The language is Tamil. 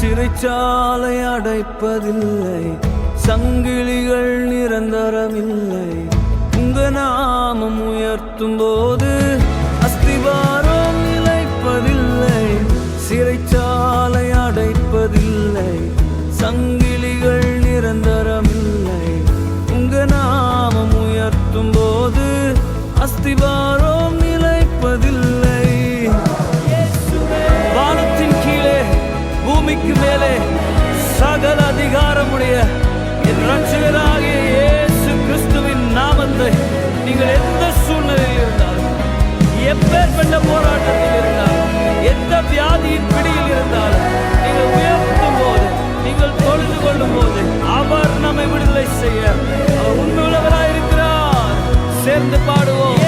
சிறைச்சாலை அடைப்பதில்லை. சங்கிலிகள் நிரந்தரமில்லை. உங்க நாமம் உயர்த்தும் போது அஸ்திவாரம் நிலைப்பதில்லை. சிறைச்சாலை அடைப்பதில்லை. சங்கிலிகள் நிரந்தரமில்லை. உங்க நாமம் உயர்த்தும் போது அஸ்திவாரம் பூமிக்கு மேலே சகல அதிகாரமுடைய என் இயேசு கிறிஸ்துவின் நாமத்தை நீங்கள் எந்த சூழ்நிலையில் இருந்தாலும் எப்பேற்பட்ட போராட்டத்தில் இருந்தாலும் எந்த வியாதியின் பிடியில் இருந்தாலும் நீங்கள் உயர்த்தும் போது நீங்கள் தொழுது கொள்ளும் போது அவர் நம்மை விடுதலை செய்ய அவர் உண்மையுள்ளவராயிருக்கிறார். சேர்ந்து பாடுவோம்.